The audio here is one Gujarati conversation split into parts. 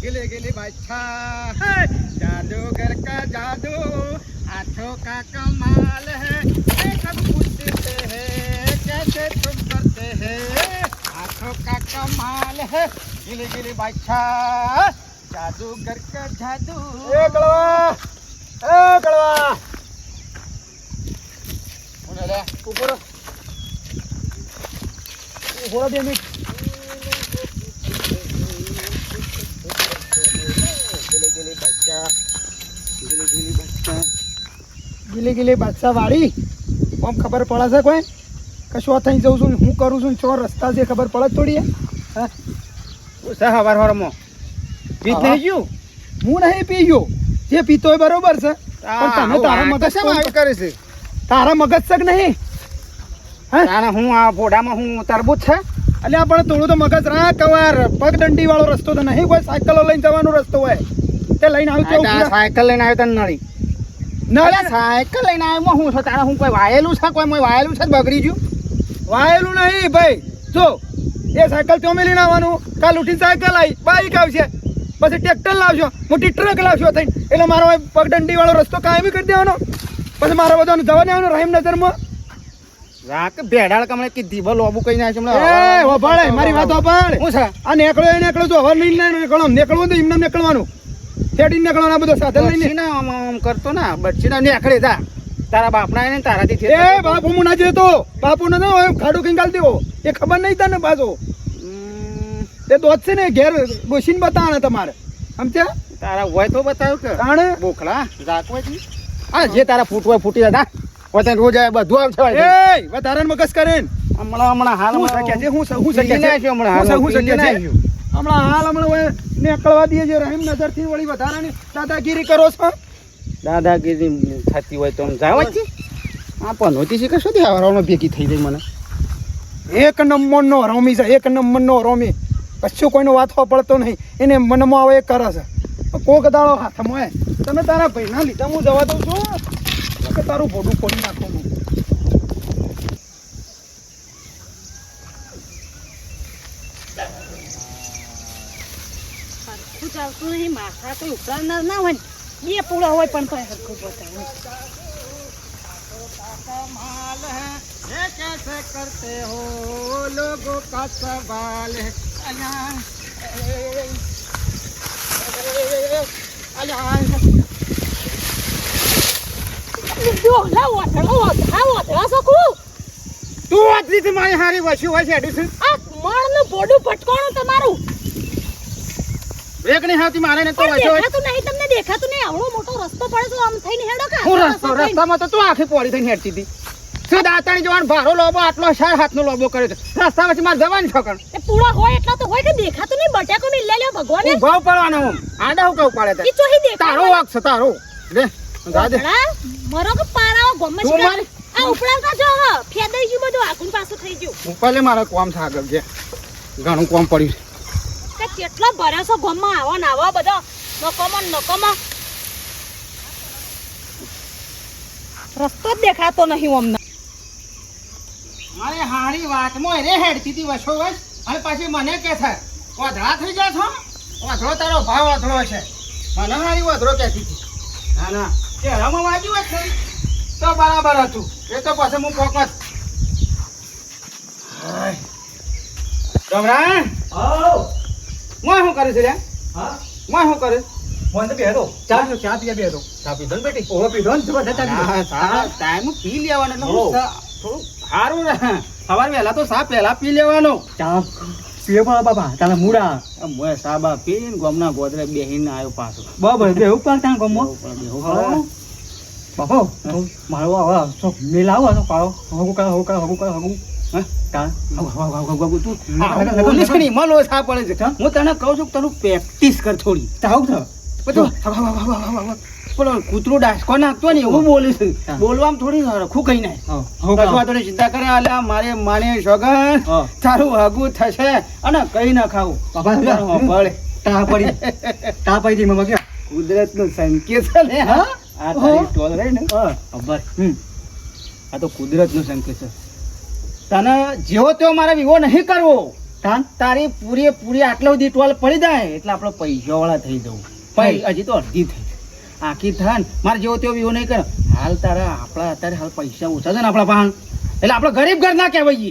गिले गिले जादूगर का जादू हाथों का कमाल है। ये सब पूछते हैं कैसे तुम करते हैं? हाथों का कमाल है। गिले गिले बादशाह जादूगर का जादू। ए ऊपर। थोड़ा दिया ગીલી ગીલી બાદશાહ વાળી આમ ખબર પડે છે કોઈ? કશું થઈ જઉં છું હું કરું છું ચો રસ્તા છે ખબર પડે થોડી હે? હવાર હવારમાં. પીત હા. નહીં ગયું? હું નહીં પી ગયો. જે પીતો હોય બરોબર છે. પણ તમે તારા મગજ શેમ આવી કરે છે? તારા મગજ શક નહીં? હા? હું આ ફોડામાં હું તરબૂચ છે. એટલે પણ થોડું તો મગજ રાખ વાર પગદંડી વાળો રસ્તો તો નહીં કોઈ સાયકલો લઈને જવાનો રસ્તો હોય. તે લઈને આવ્યું સાયકલ લઈને આવ્યો તને નળી. ના સાયકલ લઈને આવ્યો હું. છો તારા હું કોઈ વાયેલું છે? કોઈ મોય વાયેલું છે? જ બગડી ગયું? વાયેલું નહીં ભાઈ. જો એ સાયકલ ત્યાં લઈને આવવાનું. કાલ ઉઠીને સાયકલ આવી બાઈક આવશે. પછી ટ્રેક્ટર લાવશો મોટી ટ્રક લાવશો થઈને. એટલે મારો પગડંડી વાળો રસ્તો કાયમી કરી દેવાનો. પછી મારો બધાને જવા દેવાનો રહીમ નજરમાં રાક ભેડાળ કમણે કીધી. ભલો લોબુ કઈ નાખ્યું એ વભાળે મારી વાત વભાળ હું છે? આ નેકળો એ નેકળો તો હવે નહીં નેકળો નેકળવું નીકળવું તો એમને નીકળવાનું. થેડીને નીકળવાનો બધો સાધન લઈને? બચ્ચીના આમ આમ કરતો ના બચ્ચીના નીકળે જા. તારા બાપના એને તારાથી એ બાપુ હું ના જતો બાપુ ને ના ખાડું કઈ ગાલ દેવો. એ ખબર નહીં તને પાછો? તે દોત છે ને ઘેર ગોશીને બતાવવાના તમારે. સમજ્યા? તારા હોય તો બતાવ્યો કે. તાણે? બોખલા રાખવાથી હા જે તારા ફૂટ હોય ફૂટી જતા હોય તને રોજ બધું આવશે. એ વધારે મગજ કરે હમણાં હમણાં હાલ હું શક્યા છે? હું હું શક્યા છે? હમણાં હું શક્યા છે. હમણાં હાલ હમણાં નીકળવા દઈએ છે રહીમ નજરથી વળી વધારાની દાદાગીરી કરો છો? દાદાગીરી થતી હોય તો જાવ જ આ પનોતી છે કે શું થી આવવાનો ભેગી થઈ ગઈ મને. એક નંબર નો રોમી છે એક નંબર નો રોમી કશું કોઈનો વાથો પડતો નહીં. એને મનમાં આવે એ કરે છે. કોક દાડો હાથમાં તમે તારા ભાઈના લીધા હું જવા દઉં છું. કે તારું ભોડું ખોલી નાખું હું સરખું ચાલતું નહીં માથા કોઈ ઉકળાવનાર ના હોય ને બે પૂળા હોય પણ કોઈ સરખું બતાવે कमाल है ये कैसे करते हो लोगों का सवाल है अल्लाह ડોલા વાટડો વાટડા વાટડા શકું તું આટલી થી મારી હારી વસ્યું હોય છે એડિશન આ મણનું બોડું ભટકોણું તમારું બ્રેકની હાથી મારે ને તો હોય દેખાતું નહીં તમને દેખાતું નહીં. આવડો મોટો રસ્તો પડે તો આમ થઈને હેડો કા હું રસ્તો રસ્તો રસ્તામાં તો તું આખી પોળી થઈને હેડતી હતી. શું દાતાણી જવાન ભારો લોબો આટલો શાર હાથનો લોબો કર્યો છે? રસ્તા વચ્ચે મારે જવાની છોકણ એ પૂળા હોય એટલા તો હોય કે દેખાતું નહીં બટેકો મિલ લે લ્યો ભગવાન. હું ભાવ પડવાનો હું. આડા હું કહું પડે ઈ ચોહી દેખાતું તારો વાક છે તારો. લે ગાજે મરો કે પારાઓ ગમે છે આ આ કા જો હ ફેદાઈ ગયું બધું આખું પાછું થઈ ગયું. ઉપર લે મારા કોમ છે આગળ જે. ઘણું કોમ પડ્યું છે. કેટલો ભરાસો ગમમાં આવો ને આવો બધો. નકોમો નકોમો. રસ્તો જ દેખાતો નહીં અમને. મારે હારી વાતમાં એને હેડતી હતી વસો વસ અને પાછી મને કે છે વાધળા થઈ ગયા છો? વાધળો તારો ભાવ વાધળો છે. મને હારી વાધળો કહેતી હતી. ના ના ચહેરામાં વાગ્યું હોય ને તો બરાબર હતું. એ તો પછી હું પોકત ગમરાણ મોય શું કરે છે રે હા? મોય શું કરે? ફોન તો બેહતો ચા ચા પીએ બેહતો ચા પીધો ને બેટી? ઓહો પીધો ને બધા ચા હા, સારા. ટાઈમ પી લેવાનો એટલે થોડું સારું રહે. સવાર વહેલા તો સા પહેલા પી લેવાનો. ચા પીએ પણ બાપા તારા મૂડા મોય સાબા પીને ગોમના ગોદરે બેહીને આવ્યો પાછો. બરાબર બેહું પણ ત્યાં ગમો બેહું. બાપો મારો આવા તો મેલ આવો તો પાડો. હગું કર હગું કર હગું કર હગું. હે? તને કહું છું પ્રેક્ટિસ કર થોડી. પેલો કૂતરો ડાસકો નાખતો ને એવું. બોલવામાં થોડી કઈ નાય ચિંતા કરે મારે માને સગન તારું હગું થશે અને કઈ ના ખાવું ભલે. તા પડી તા પડી દી કે કુદરતનું સંકેત છે ને હા? આ તારી ટોલ રહી ને ખબર આ તો કુદરતનું સંકેત છે તને જેવો તેવો મારે વિવો નહીં કરવો. તાન તારી પૂરી પૂરી આટલા સુધી ટોલ પડી જાય એટલે આપણે પૈસા વાળા થઈ જવું. પૈ હજી તો અડધી થઈ. આખી થાય મારે જેવો તેવો વિવો નહીં કરે. હાલ તારા આપણા અત્યારે હાલ પૈસા ઓછા છે ને આપણા પાસે એટલે આપણે ગરીબ ઘર ના કહેવાય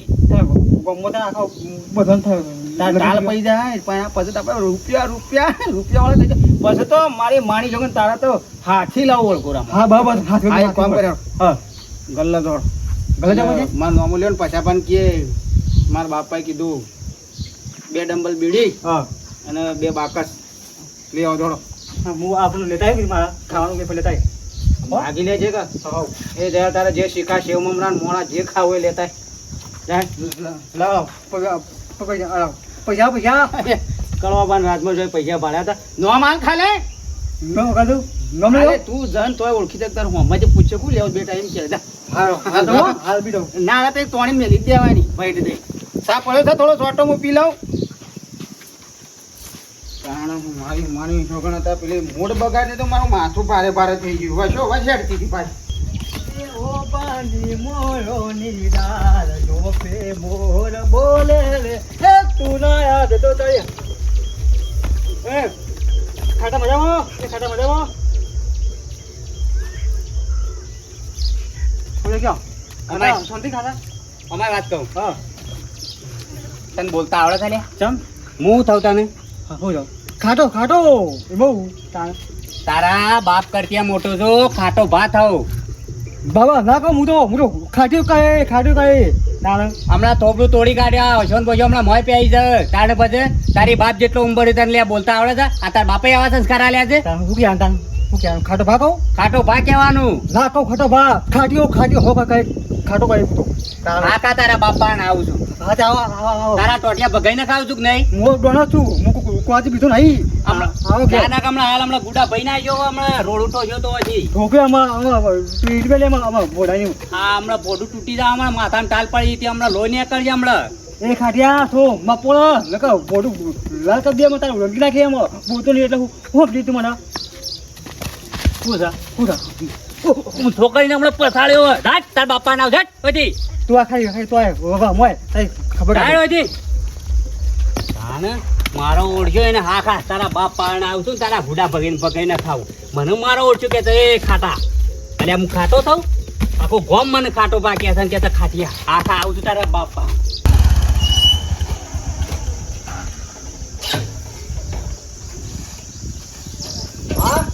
બધાને થયો. તાર પડી જાય પછી આપણે રૂપિયા રૂપિયા રૂપિયા વાળા થઈ જાય. પછી તો મારી માણી જોગન તારા તો હાથી લાવો હા બરાબર. હાથ કામ કર્યો. હા. ગલ્લા દોડ? માર નોમો લ્યો ને પછી પણ કે મારા બાપાએ કીધું બે ડંબલ બીડી હા અને બે બાકસ લઈ આવો હું આપણું લેતા આવી મારા ખાવાનું કે લેતા આવ્યો. ભાગી લેજે કે સૌ એ જરા તારે જે શીખા શેવ મમરા મોણા જે ખાવું એ લેતા લાવો પૈસા પૈસા કરવા બાન રાજમાં જોઈ પૈસા ભાડ્યા હતા નો માલ ખાલે ગમ કાધું? ગમ અરે તું જન તોય ઓળખી દે તાર હું જે પૂછે કું લેવું બેટા એમ કે. જા. હા હા. હાલ બી ના ના તો એક તોણી મેલી દેવાની ભાઈ દે સા પડ્યો છે? થોડો સોટો હું પી લઉં. કારણ હું મારી માની છોકરા હતા પેલી મૂડ બગાડે તો મારું માથું ભારે ભારે થઈ ગયું. વશો વસેડતી હતી પાછી. ઓ પાણી મોરો જોપે મોર બોલે તું ના યાદ તો તઈ એ ખાટા મજામાં? એ ખાટા મજામાં? બોલે ક્યાં? અમાય. શાંતિ ખાટા અમારી વાત કહું. હા. તને બોલતા આવડે છે ને? ચમ? હું થઉં તને? હા જાઓ ખાટો ખાટો! એ બહુ તારા બાપ કરતી મોટો છો ખાટો ભાત થવું બાબા ના કહું હું તો હું તો ખાટ્યું કાંઈ ખાટ્યું તાણ હમણાં થોપડું તોડી કાઢ્યા હશોન પછી હમણાં મોય પ્યાઈ છે. તારે પછી તારી બાપ જેટલો ઉંબર તને લે, બોલતા આવડે છે. આ તાર બાપે આવા સંસ્કાર આલ્યા છે? હું ક્યાં હું ખાટો ભા કહું ખાટો ભા કહેવાનું ના કહું ખાટો ભા ખાટીઓ ખાટીઓ હો કાંઈ ખાટો ભાઈ તો તાણ તારા બાપા ને આવું છું? હા તો આવો આવો આવો. તારા ટોટિયા ભગાઈને ખાવ છું કે નહીં? હું ડોણો છું. હું કોવાથી બીજો નહીં. હમણાં. આવો કે ના હમણાં હાલ હમણાં ગુડા ભાઈ ના આવ્યો હમણાં રોડ ઉઠો ગયો તો હજી. ઢોકે હમણાં બોડું તૂટી જાય હમણાં માથાને ટાલ પડી હતી હમણાં લોહી નીકળજે હમણાં. એ ખાટિયા થો મપોળો. લખો બોડું લાલ એમાં તારું રંગી નાખે એમાં. બોતો નહીં એટલે હું હું તું મને. શું છે શું છે હું છોકરીને હમણાં પથાડ્યો હોય. રાખ તાર બાપા ના આવશે પછી તું આ ખાઈ ખાઈ તો આય મોય તઈ ખબર તારે કાઢ. હજી તાને મારો ઓળખ્યો એને હા ખા તારા બાપ પાણ આવશું તારા ભૂડા ભગીને પકડીને ખાવું. મને મારો ઓળખ્યો કે એ ખાટા અને હું ખાતો થાઉં? આખો ગોમ મને ખાટો પાક્યા છે કે ખાટિયા ખા આવું છું તારા બાપ પા હા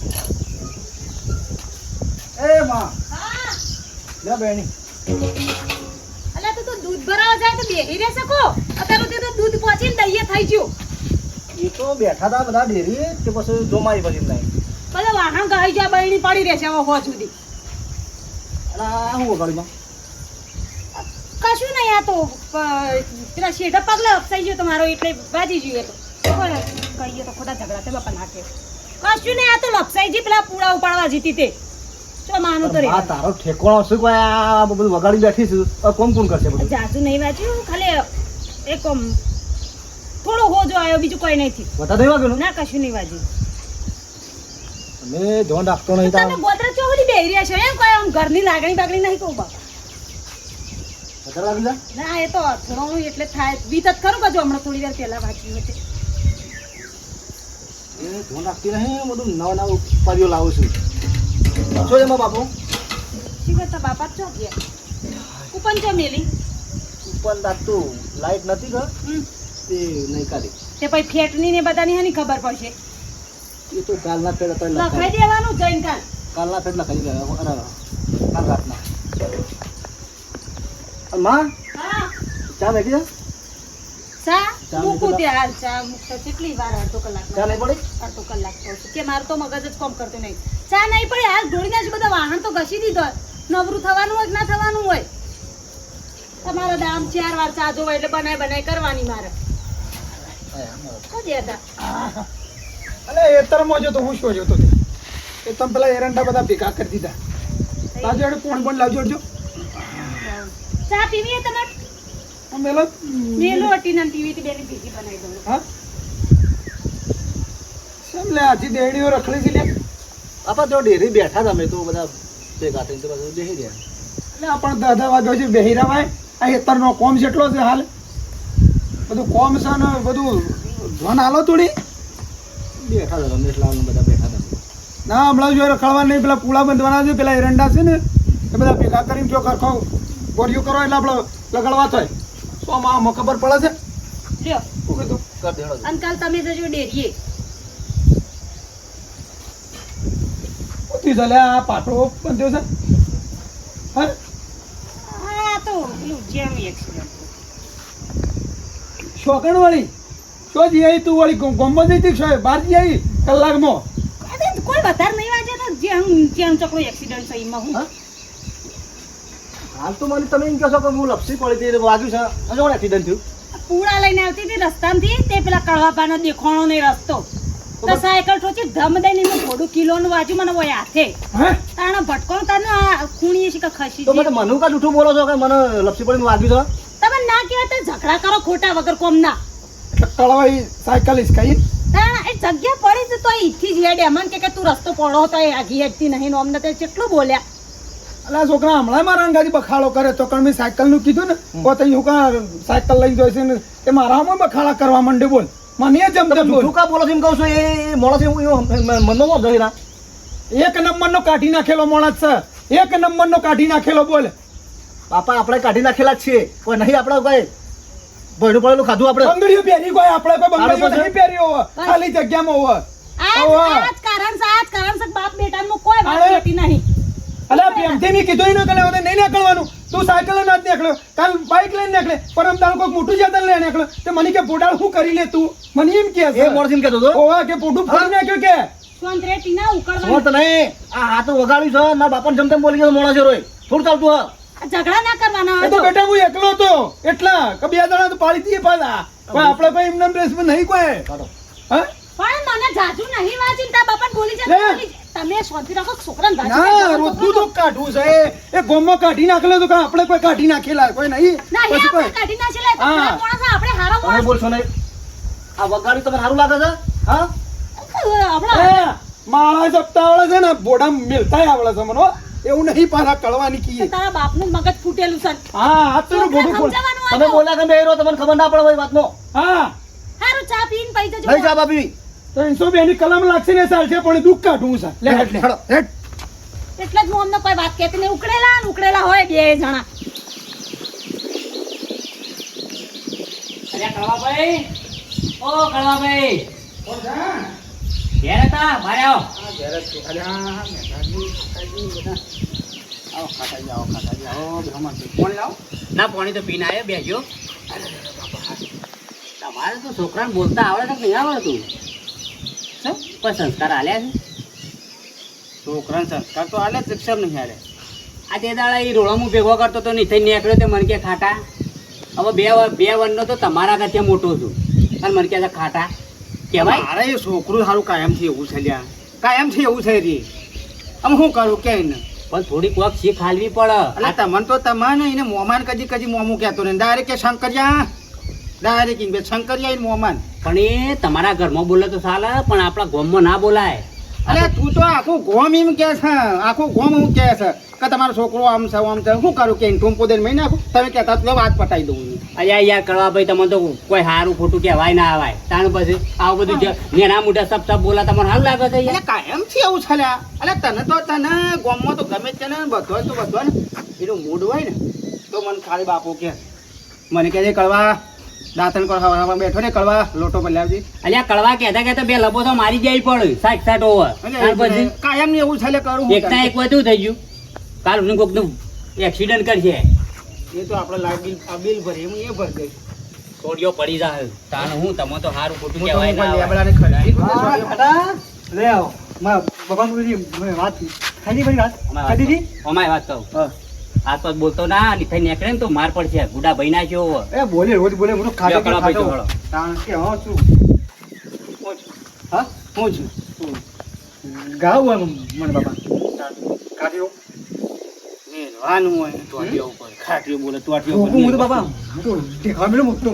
એ માં લે બેણી. અલા તું તો દૂધ ભરાવા જાય તો બેહી રહેશે કો. અત્યારે તે તો દૂધ પહોંચીને દઈએ થઈ ગયું. એ તો બેઠા હતા બધા ડેરી કે પછી જોમાઈ પછી નહીં. બધા વાહન ગાઈ જા બહેણી પડી રહેશે હવે હો સુધી. અલા હું ગાડીમાં કશું નહીં આ તો પેલા શેઠા પગલે અપસાઈ ગયો તમારો એટલે બાજી જોઈએ તો. કહીએ તો ખોટા ઝઘડા તે બાપા નાખે. કશું નહીં આ તો લપસાઈ જી પેલા પૂળા ઉપાડવા જીતી તે. ચો માનું તો રે. આ તારો ઠેકોણો શું કોઈ આ બધું વગાડી બેઠી છું. કોણ કોણ કરશે બધું? જાજુ નહીં વાંચ્યું? ખાલી એક થોડો હોજો આવ્યો બીજું કોઈ નહીં થયું. બતા દેવા ગયું ના? કશું નહીં વાંચ્યું અમે ધોન રાખતો નહીં તમે તાર ગોદરા ચોહલી બેહી રહ્યા છો? એમ કોઈ આમ ઘરની લાગણી બાગણી નહીં કહું બાપા ના એ તો અથડાણું એટલે થાય. જ ખરું કજો હમણાં થોડી વાર પહેલા વાંચ્યું હતું એ ધોન રાખતી નહીં બધું નવા નવા ઉપાડીઓ લાવું છું. શું એમાં બાપુ. શી કરતા બાપા ગયા કુપન મેલી. દાતું લાઈટ નથી ગયો. તે નહીં કાઢી. તે પછી ફેટની ને બધાની હાની ખબર પડશે. એ તો કાલના ફેર હતા લખાઈ લખાઈ દેવાનું જઈને કાલ. કાલના ફેર લખાઈ ગયા. અરે કાલ રાતના. માં? હા. ચા બેઠી ચા? મૂકું મૂકી ચા મૂકતા કેટલી વાર અડધો કલાક ચા નહીં પડી? અડધો કલાક થયો કે મારું તો મગજ જ કોમ કરતું નહીં. ચા નહીં પડે હાલ ઢોળીને જ બધા વાહન તો ઘસી દીધો નવરું થવાનું હોય ના થવાનું હોય? તમારા દામ ચાર વાર ચા જોવા એટલે બનાય બનાય કરવાની મારે. અલે તો હું શું જોતો એ તમે પેલા એરંડા બધા ભેગા કરી દીધા. તાજો કોણ પણ લાવજો ચા પીવી તમારે? મેલો બેની બનાવી દઉં. હા? કેમ લે આજી દેડીઓ રખડી છે લે? આપા તો ડેરી બેઠા તમે તો બધા ભેગા થઈને તો બધું બેહી ગયા. એટલે આપણ દાદા વાગ્યો છે બેહી રવાય આ હેતરનો કોમ જેટલો છે હાલ. બધું કોમ છે ને બધું ધોન હાલો થોડી. બેઠા હતા રમેશ લાલ બધા બેઠા હતા ના હમણાં જો રખડવા નહીં પેલા પૂળા બંધવાના છે પેલા એરંડા છે ને એ બધા ભેગા કરીને જો ખરખો ગોળીઓ કરો એટલે આપણે લગડવા થાય. તો આમાં ખબર પડે છે? લ્યો શું કીધું? કર દેડો અને તમે જજો ડેરીએ. ઉઠી જલે આ પાટો બંધ્યો છે? હા? હા તો પેલું જેમ એક્સિડન્ટ શોકણ વાળી શો જી આવી તું વાળી? ગોમમાં જઈ હતી બાર બહાર જઈ આવી કલાકમાં? કોઈ વધારે નહીં વાજે તો જેમ જેમ ચકડો એક્સિડન્ટ થઈ એમાં હું? હાલ તો મને તમે એમ કહો છો કે હું લપસી પડી હતી વાગ્યું છે. હજુ એક્સિડન્ટ થયું? પૂળા લઈને આવતી હતી રસ્તામાંથી તે પેલા કળવાપાનો દેખાણો નહીં રસ્તો. તો સાયકલ ઠોચી ધમ દઈને એમાં થોડું કિલોનું વાજુ મને હોય હાથે. તાણે ભટકો તાને આ ખૂણીએ છે કે ખસી તો મને મનુ કા જૂઠું બોલો છો કે મને લપસી પડીને વાગ્યું છે? તમે ના કહેવાય તો ઝઘડા કરો ખોટા વગર કોમ ના કળવાઈ સાયકલ હિસકાઈ તાણે એ જગ્યા પડી તો અહીંથી જ હેડે. કે કે તું રસ્તો પડો તો એ આગી હેડતી નહીં નો અમને તે કેટલું બોલ્યા. અલા છોકરા હમણાં મારા અંગાથી બખાડો કરે તો કણ મેં સાયકલનું કીધું ને પોતે હું કા સાયકલ લઈ જાય છે ને એ મારામાં બખાડા કરવા માંડે બોલ. મને જમ તમે જમ બોલ. કા બોલો છો એમ કહું છું એ મોણસ મનમાં વાંધો છે એક નંબર નો કાઢી નાખેલો માણસ છે. એક નંબર નો કાઢી નાખેલો બોલ. બાપા આપણે કાઢી નાખેલા જ છીએ કોઈ નહીં આપણે કઈ ભણું પડેલું ખાધું આપણે. બંગડીઓ પહેરી કોઈ આપણે કોઈ બંગડીઓ નહીં પહેરી હોય ખાલી જગ્યામાં હોય આજ કારણ છે આજ કારણ છે કે બાપ બેટાનું કોઈ વાત નથી નહીં. અલા પ્રેમથી મેં કીધું ય ન કે નહીં નીકળવાનું. તું સાયકલ ના જ નીકળ્યો. કાલ બાઇક લઈને નીકળે. પરમ દાળ કોઈક મોટું જાતન લઈને નીકળ્યો તે મને કે પોડાળ શું કરી લે તું? મને એમ કે એ મોણસ કહેતો હતો. ઓવા કે પોટું ફોડી નાખ્યું કે? સોંતરે ટીના ઉકળવાનું સમજતો નહીં. આ હાથ વગાડ્યું છે. મારા બાપાને જેમ તેમ બોલી ગયો મોણસ રોય થોડું ચાલતું હા આ ઝઘડા ના કરવાના તો બેટા હું એકલો હતો. એટલા. કે બે જણા તો પાડી દઈએ પાછા કોઈ આપણે કોઈ એમને ડ્રેસમાં નહીં કોઈ. હા? પણ મને જાજુ નહીં વાંચી તા બાપા બોલી લે. તમે શાંતિ રાખો છોકરાને જાજુ ના નહીં તો કાઢવું છે. એ- ગોમમાં કાઢી નાખેલો તો કાં આપણે કોઈ કાઢી નાખેલા કોઈ નહીં. પછી કોઈ કાઢી નાખી લે તો હા. ખરાબ માણસ છે, આપણે હારો તમે બોલશો નહીં. આ વગાડ્યું તમને સારું લાગે છે? હા? આપણે માળા જપતા આવડે છે ને બોડા મેલતા આવડે છે મને એવું નહીં પાછા કળવાની કીએ. તારા બાપનું મગજ ફૂટેલું છે. હા આ તો એનું બોલ તમે હોય બોલ્યા કે બે તમને ખબર ના પડે ભાઈ વાતનો? હા. હારું ચા પીને પૈસા જો નહીં ચા બાપી. ત્રણસો બે ની કલમ લાગશે ને ચાલશે પણ દુઃખ કાઢવું છે લે હેડ લે. હેડો. હેડ. એટલે જ હું અમને કોઈ વાત કહેતી નહીં. ઉકળેલા ને ઉકળેલા હોય બે જણા. અરે કળવાભાઈ. ઓ કળવાભાઈ. ઘેર હતા? બારે આવો. ના પાણી તો પીને આવ્યો બેસજો તમારે તો છોકરાને બોલતા આવડે કે નહીં આવડતું? કોઈ સંસ્કાર આલ્યા છે? છોકરાને સંસ્કાર તો આલે શિક્ષણ નહીં આલે? આ તે દાડા એ રોળામાં ભેગો કરતો તો નહીં થઈ નીકળ્યો તે મને કે ખાટા. હવે બે બે વનનો તો તમારા કરતા મોટો છું. અને મને કહે ખાટા. કહેવાય? મારે એ છોકરું સારું કાયમથી એવું છે લ્યા. કાયમથી એવું છે રે. આમ શું કરું કે એને? પણ થોડીક વખત શીખ હાલવી પડે. એટલે તમને તો તમારે એને મોમાન કદી કદી મોમું કહેતો ને ડાયરેક્ટ કે શંકરિયા ડાયરેક્ટ ઇંગ્લિશ શંકરિયા મોમાન પણ એ તમારા ઘરમાં બોલે તો ચાલે પણ આપણા ગોમમાં ના બોલાય. અરે તું તો આખું ગોમ એમ કે છે આખું ગોમ હું કે છે કે તમારો છોકરો આમ છે આમ છે શું કરું કે ટૂંપો દઈને મહિને આખું તમે કહેતા તો વાત પટાઈ દઉં અરે યાર કરવા ભાઈ તમે તો કોઈ સારું ખોટું કહેવાય ના આવાય. તાણ પછી આવું બધું નેના મોટા સબ સબ બોલા તમને સારું લાગે છે એટલે કાયમ છે એવું છે અરે તને તો તને ગોમમાં તો ગમે છે ને બધો તો બધો ને એનું મૂડ હોય ને તો મને ખાલી બાપુ કે. મને કહે કરવા કળવા દાંતણ કરવા હવામાં બેઠો ને કળવા લોટો પલાવજી અલ્યા કળવા કહેતા કહેતા બે લબો તો મારી જાય પડે. સાઠ સાઠ ઓવર પછી? કાયમ ને એવું છે લે કરું હું એક વધુ થઈ ગયું? કાલ હું કોકનું એક્સિડન્ટ કરશે. એ તો આપણે લાગી બિલ આ બિલ ભરી હું એ ભરી ગઈ કોડિયો પડી જાય. તાન હું તમે તો હારું ખોટું કહેવાય ના. લેબડાને ખરીદી લે આવો મારા બાપા બોલી વાત ખાઈ બધી વાત? વાત કહું. અમાય વાત કહું આ તો બોલતો ના લીથાઈ નીકળે ને તો માર પડશે. ગુડા ભાઈ ના જેવો. એ બોલે રોજ બોલે હું ખાતો ખાતો કારણ કે હા શું હા હું? છું? ગાવ હોય મને બાપા. હોય ઉપર. બોલે હું તો બાપા. તો દેખાવા મળ્યો મોટો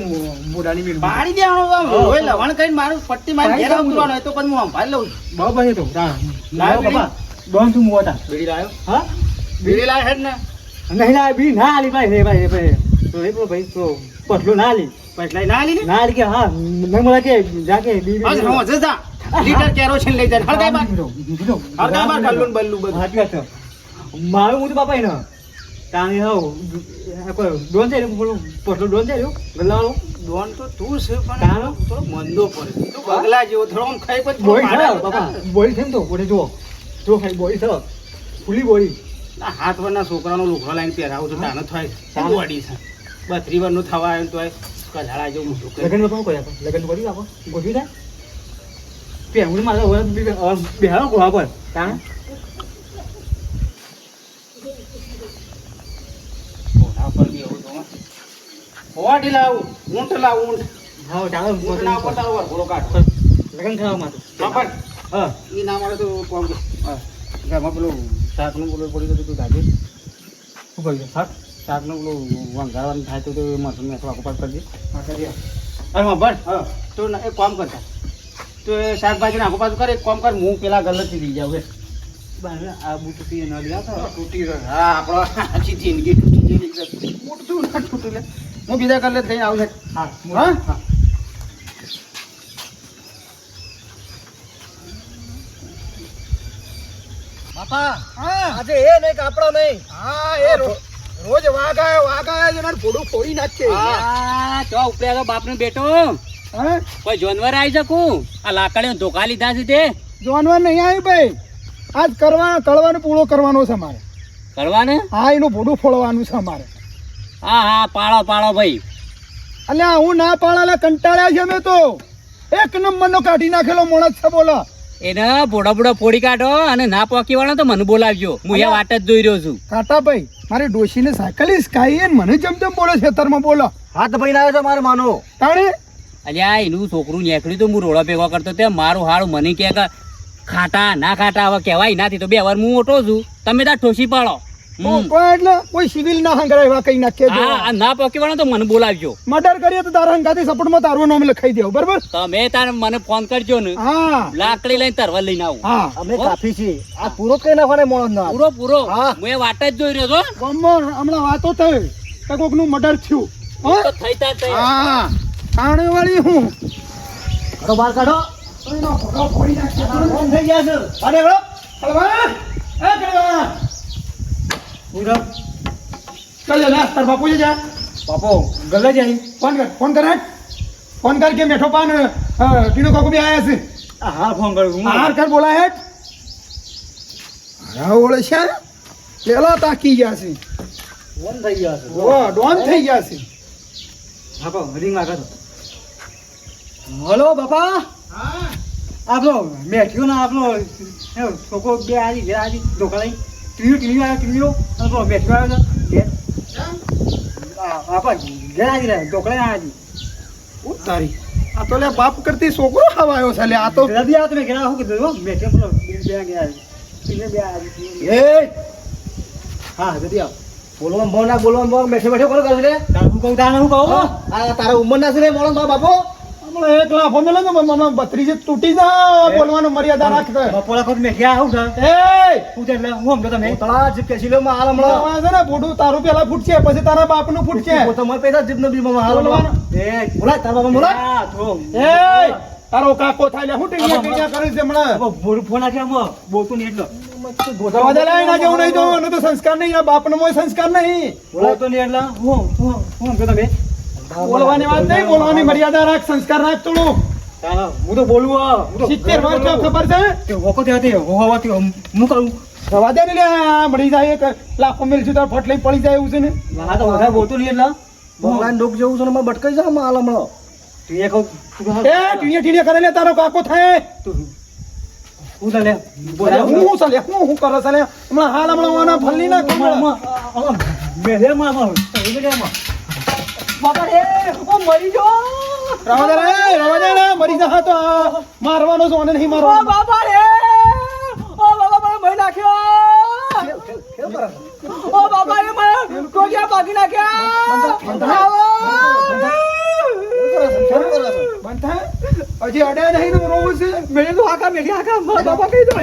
મોડાની મેળ પાડી દેવાનું આમ હોય લવણ કરીને મારું પટ્ટી મારી ઘેર પાડી હોય તો પણ હું સંભાળી લઉં બાપા એ તો લાવ બાપા બંધ હું મોટા બીડી લાવ્યો? હા? બીડી લાવ હેડ ને નહીં ના બી ના આલી ભાઈ રે ભાઈ ભાઈ. તો એ પેલો ભાઈ તો પટલું ના આલી. પટલાઈ ના આલી ના? આલી કે હા મેં મને કે જાકે બી બી. હા હું જા લીટર કેરોસીન લઈ જાય. હળગાય બાર. હળગાય બાર ગલ્લું ને બલ્લું બધું. હાચી વાત મારું હું તો બાપા એને. તાણી હવ. કોઈ ડોન છે પટલું ડોન છે ગલ્લાવાળો? ડોન તો તું છે પણ? થોડો મંદો પડે. તું બગલા જેવો થોડો આમ ખાઈ પછી છે બાપા. બોડી છે ને તો બોડી જુઓ. જો ખાઈ બોડી છે ફૂલી બોડી હાથ વરના છોકરાનો લુગડો લાઈને પહેરાવું છું તાનો થાય. ચાલો. વાડી છે બત્રી વરનું થવા આવ્યું તો કધાડા જેવું મોટું. લગ્ન કોણ કર્યા લગ્ન કરી આપો? ગોઠવી દે. પેલું મારે બેહારો ગોળા પર. તાણે? ઘોડા પર બી એવું તો. હો. હોવાથી લાવું ઊંટ લાવું ઊંટ. હા ઊંટ ના ઉપર તારો વરઘોડો કાઢો. લગ્ન થવા માટે. હા એ ના મળે તો કોમ હા. ઘરમાં પેલું શાકનું પેલું પડી ગયું તું દાદી શું કહ્યું? શાક? શાકનું પેલું વંગારવાનું થાય તો મરસું મેં આખું પાક કરી દે. અરે હા બસ હા તો ના એક કામ કરતા તો. એ શાકભાજીને આખો પાછું કરે એક કામ કર હું પેલા ગલતથી લઈ જાઉં આ બૂટ તૂટી ન લ્યા તો. તૂટી હા આપણો આખી જિંદગી તૂટી જઈ ના તૂટી લે. હું બીજા કલર થઈને આવું છું. હા હા? હા. બાપા હા. આજે એ નહીં કાપડો નહીં. હા એ રોજ વાઘ આવ્યો વાઘ આવ્યો છે ને ફોડું ફોડી નાખશે આ તો ઉપડ્યા બાપનો બેટો. હા? કોઈ જાનવર આવી શકું? આ લાકડીઓ ધોકા લીધા છે તે. જાનવર નહીં આવ્યું ભાઈ. આજ કરવા કળવાનો પૂળો કરવાનો છે અમારે. કરવાને? હા એનું ભોડું ફોડવાનું છે અમારે. હા હા પાળો પાળો ભાઈ. અલ્યા હું ના પાડાલા કંટાળ્યા છે અમે તો. એક નંબરનો કાઢી નાખેલો મોણસ છે બોલો. એને ભોડા ભોડા ફોડી કાઢો અને ના પોકી વાળો તો મને બોલાવજો. હું અહીંયા વાટ જ જોઈ રહ્યો છું. કાટા ભાઈ મારી ડોશીને સાયકલ સ્કાઈ મને જેમ બોલો બોલે ખેતરમાં બોલો. હાથ ભાઈ આવે છે મારે માનો. તાણે? અલ્યા એનું છોકરું નીકળ્યું તો હું રોડો ભેગો કરતો તે મારું હારું મને કે કે ખાટા ના ખાટા હવે કહેવાય નાથી તો બે વાર હું મોટો છું. તમે તાર ઠોસી પાડો. એટલે કોઈ સિવિલ ના હંગરા એવા કઈ નાખીએ હા આ ના પોકી તો મને બોલાવજો. મર્ડર કરીએ તો તારા હંગાથી સપોર્ટમાં તારું નામ લખાઈ દેવું બરાબર? તમે તારે મને ફોન કરજો ને. હા. લાકડી લઈને તરવા લઈને આવું. હા. અમે કાફી છીએ. આ પૂરો કઈ નાખવાને ના પૂરો પૂરો. હા. વાટ જ જોઈ રહ્યો છું ગામમાં હમણાં વાતો થઈ. કે કોકનું મર્ડર થયું. હા? થઈ તા થઈ. હા. કાણે વાળી હું? કાઢો બહાર કાઢો. એનો ભોગો નાખશે. થઈ ગયા છે. અરે એ કળવા! પૂરો ચાલ લે તાર બાપુ જા. બાપો ગલે જાય. ફોન કર ફોન કર. ફોન કર કે મેઠો પાન ટીનો કાકુ બી આયા છે. હા ફોન કર હું હાર કર બોલા હે હા ઓળે છે પેલા તાકી ગયા છે. ડોન થઈ ગયા છે ઓ ડોન થઈ ગયા છે. બાપો રિંગ તો હલો બાપા. હા. આપણો મેઠ્યો ના આપણો છોકરો બે આજી ઘેર આજી ધોકા લઈ ટીવી ટીવી આવ્યો ટીવીઓ અને પેલો મેઠ્યો આવ્યો છે ઘેર. આ આપા ઘેર આવી રહ્યા ઢોકળા આવી ઓ આ તો લે બાપ કરતી છોકરો આવ્યો છે લે આ તો. રદી આવો તમે ઘેર આવો કીધું હો મેઠ્યો પેલો બે બે ગયા ટીવી બે આવી. એ. હા રદી આવો. બોલવા બહુ ના બોલવા બહુ બેઠે બેઠે કોણ કરે કહું તાર હું કહું આ તારા ઉંમર ના છે રે મોણસ બાપો. એક લાફો મેલો ને મને બત્રીસે તૂટી જા બોલવાનો મર્યાદા રાખતે બપોરા ખોટ મેઠ્યા આવું એ! હું એટલે હું સમજો તમે. તળા જ કેસીલો માં હાલ હમણાં. છે ને બોડું તારું પેલા ફૂટશે પછી તારા બાપનું ફૂટશે. તમારે પૈસા જીતનો બી માં હાલ એ બોલાય તારા બાપા બોલાય. એ તારો કાકો થાય લે હું ટીંગિયા ટીંગિયા કરે છે હમણાં. હવે ફોન નાખ્યા આમાં બોલતું નહીં એટલો. ગોધવા દે લાય ના જેવું નહીં તો સંસ્કાર નહીં બાપ નો સંસ્કાર નહીં. બોલતો નહીં એટલે. હું હું હું તમે. બોલવાની વાત નહીં બોલવાની મર્યાદા રાખ સંસ્કાર રાખ થોડું. હું તો બોલું હા. તો સિત્તેર વર્ષ ખબર છે? વખત હતી હોવાથી હું કહું? રવા દે ને લે મળી જાય એક લાખો મિલ છું તાર ફટ લઈ પડી જાય એવું છે ને. ના તો વધારે બોલતું નહીં એટલે ભગવાન ડોક જેવું છે ને માં ભટકાઈ જાય માં હાલ હમણાં. તું એ કહું એ ટીણે ટીણે કરે લે તારો કાકો થાય. તું હું તો હું હું ચાલે હું હું કરે ચાલે હમણાં હાલ હમણાં ફલ્લી ના કમળ. મેલેમાં મેલેમાં બાપા રે ઓ મરી જો રવા દે રે રવા દે રે મરી જા તો મારવાનો છો અને નહીં ઓ મારવાનો બાપા રે ઓ બાપા મને મરી નાખ્યો ઓ બાપા રે મને કોડિયા પાકી નાખ્યા બંધ થાય હજી અડે નહીં ને રોવું છે મેં તો આકા મેં આકા મારા બાપા કહી દો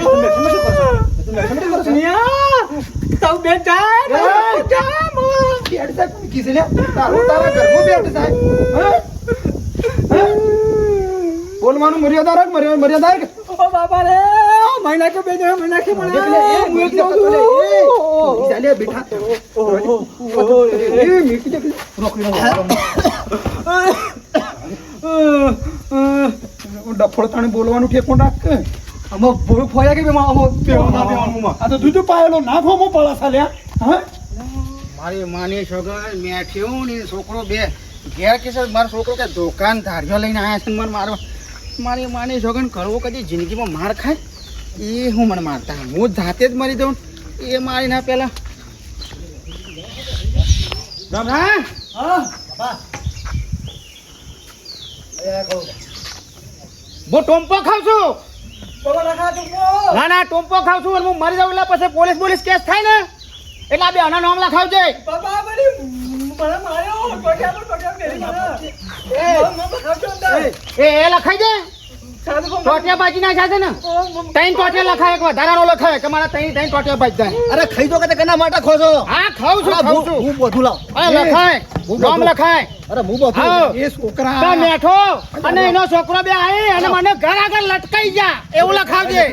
નિયા તાવ બેન જા એ! જા મો સાહેબ કોની કીધી લે તારો તારા ઘરમાં બેઠ? હે? બોલવાનું મર્યાદા રાખ મર્યાદા મર્યાદા રાખ ઓ બાપા રે મહિના કે બે જણા મહિના કે એ હું એક જાઉં છું લે, એ. બીજા લે, બેઠા. એ, મીઠી દેખ લે. ડફોળ તાણે બોલવાનું ઠેકો રાખ. આમાં ફોયા કે બે માં આમાં પેવા ના પેવાનું મુમાં આ તો દૂધ પાયેલો નાખો મો પળા સાલ્યા હા મારી માની છોકરો મેઠ્યું ને છોકરો બે ઘેર કે છે મારો છોકરો કે દુકાન ધાર્યો લઈને આવ્યા છે ને મને મારવા. મારી માની છોકરો કરવો કદી જિંદગીમાં માર ખાય? એ હું મને મારતા હું જાતે જ મરી દઉં એ મારી ના પહેલાં હા ટોમ્પો ખાઉં છું. ના ના ટોમ્પો ખાવ છું હું મરી જાઉં એટલે પછી પોલીસ પોલીસ કેસ થાય ને? એટલે આ બે આના નામ લખાવજે. બાબા બડી મને માર્યો. પર મેરી એ એ લખાઈ દે ટોટિયા બાજી ના છે ને? ત્રણ ટોટિયા લખાય એક વધારાનો લખાય કે મારા ત્રણ ત્રણ ટોટિયા બાજી જાય અરે ખાઈ દો કે કના માટે ખો છો? હા ખાઉં છું ખાઉં છું. હું બધું લાવ. હા લખાય નામ લખાય. અરે હું બધું. એ છોકરા. તો મેઠો અને એનો છોકરો બે આવી અને મને ઘર આગળ લટકાઈ જા એવું લખાવજે.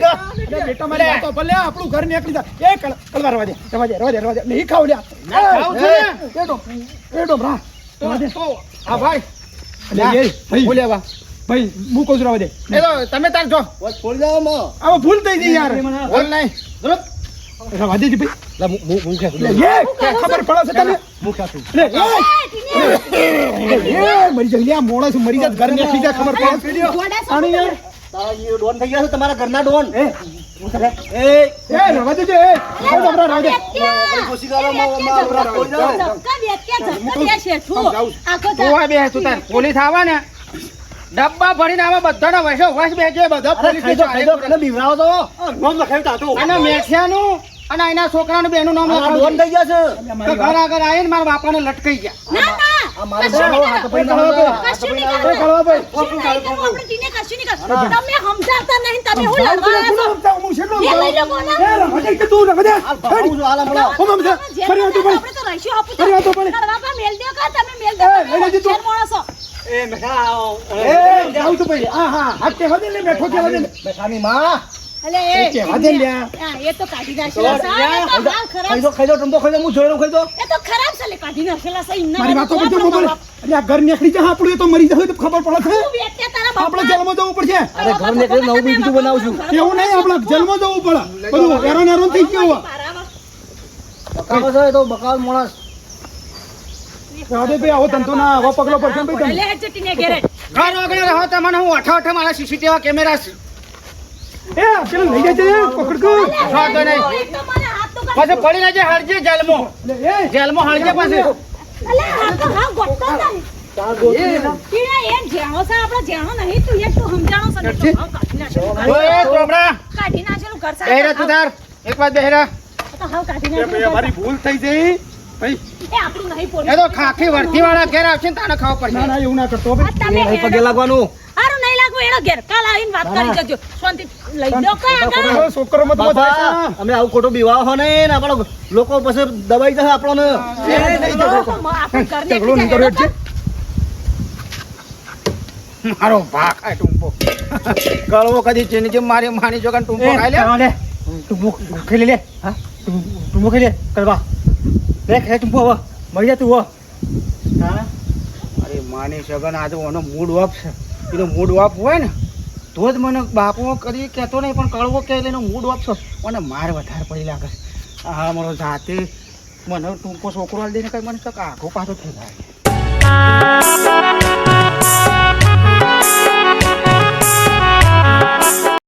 બેટા મારી વાતો ભલે આપણું ઘર નીકળી જા એ કલવા રવા દે રવા દે રવા દે રવા દે. નહીં ખાવ લ્યા. ના, છે એ ડોમ એ ડોમ રા. તો આ ભાઈ. અલે બોલ્યા બા ભાઈ મૂકો જ રાવજે દે. એ તો તમે તાર જો. છોડી જાવ મો. આમાં ભૂલ થઈ ગઈ યાર. બોલ નહીં. રવા દેજી ભાઈ. લા હું હું હું લે એ કે ખબર પડે છે તને? હું ખાતું લે એ એ મરી લ્યા ઘર જાય ખબર પડે. આની યાર. તારા ઈ ડોન થઈ ગયા છે તમારા ઘરના ડોન. એ. એ. એ રવા દેજે એ. એ ડોમ દે. કોશી કરો માં માં બરા છોડી જાવ ધક્કા વ્યાખ્યા ધક્કા દ્યા શેઠું. આખો તું આ બે તું તાર પોલીસ આવા ને ડબ્બા ભરીને આવા બધાના વૈસો વૈસ બેસે બધા પોલીસ ખાઈ બીવરાવો તો નામ લખાવી તાતો અને મેઠિયાનું અને એના છોકરાનું બેનું નામ આ ડોન થઈ ગયા છે તો ઘર આગળ આવીને મારા બાપાને લટકાઈ ગયા ના, ના. મારો હાથ પડી ના કરે. ભાઈ કશું નહીં કશું નહીં. તમે સમજાવતા નહીં. તમે હું લડવા આવ્યા હું છેટલો એ લઈ લો બોલો. એ રવા દે કે તું રવા દે હાલ ભાવું છું હાલ હું મમ છે ફરી આવતો આપણે ભાઈ તો રહીશું આપું તો. ફરી આવતો પડે. કરવા મેલ દ્યો કા તમે મેલ દો. લઈ લેજે તું. એ મેઠા એ જાઉં છું હા હા મેઠાની માં. અલે એ તો કાઢી નાખેલા છે. હા, એ તો હાલ ખરાબ ખાઈ ખાઈ દો ટંબો ખાઈ દો હું જોઈ લઉં ખાઈ દો એ તો ખરાબ છે લે, કાઢી નાખેલા છે. એમના મારી વાતો બાપુ મોબાઈલ એટલે ઘર નીકળી જાય આપણું એ તો મરી જાય તો ખબર પડે છે. જન્મ આપણે. જવું પડશે. અરે ઘર નીકળી નવું બીજું બનાવું છું. એવું નહીં આપણે જન્મ જવું પડે. બધું હેરાન હેરાન થઈ ગયું બકાવો છે તો બકાવ માણસ. રાધે ભાઈ આવો ધંધો ના આવો પગલો પડશે ને ભાઈ લે, ચટીને ઘેરે. ઘર આગળ રહો તમને હું અઠા અઠા મારા સીસીટીવી કેમેરા છે. એ પેલા લઈ જાય પકડ કર વાંધો એક તો મને હાથ તો કાઢી- પછી પડી નાખજે હરજે જેલમાં. લે એ. જેલમાં પછી. અલે, હાથ તો હાવ ગોઠતો નહીં. ટીણે એમ જેણો છે, આપણો જેણો નહીં. તું એક તું સમજાણો છે ને તો હાવ કાઢી નાખેલું. ઓય ચોપડા કાઢી નાખેલું ઘર સાહેબ. બેહરા તું તાર. એક વાત બેહરા. આ કાઢી નાખેલું ઘર મારી ભૂલ થઈ જઈ એ આપણું નહીં પોલીસ. એ તો ખાખી વર્તી વાળા ઘેર આવશે ને તાને ખાવા પડશે. ના એવું ના કરતો તમે પગે લાગવાનું. હારું નહીં લાગવું એનો ઘેર કાલ આવીને વાત કરી જજો. શાંતિ લઈ દો કઈ છોકરો મત મત અમે આવું ખોટું બીવા હો ને ને આપણો લોકો પછી દબાઈ જશે આપણને. આપણું ઝઘડો નહીં કર્યો છે મારો ભાગ ટૂંપો ગળવો કદી જિંદગી મારી માની જોગન ટૂંપો ખાઈ લે. તું મુખ ખેલી લે. હા? તું તું મુખ લે. કરવા લે ખે ઊભો હવે મળી જા તું હો. અરે માની સગન આજે ઓનો મૂડ ઓફ છે. એનો મૂડ ઓફ હોય ને તો જ મને બાપો કરી કહેતો નહીં પણ કળવો કહે એનો મૂડ ઓફ છે. મને માર વધારે પડી લાગે હા આ મારો જાતે મને ટૂંકો છોકરો આલી દઈને કઈ મને તો આખો પાછો થઈ જાય.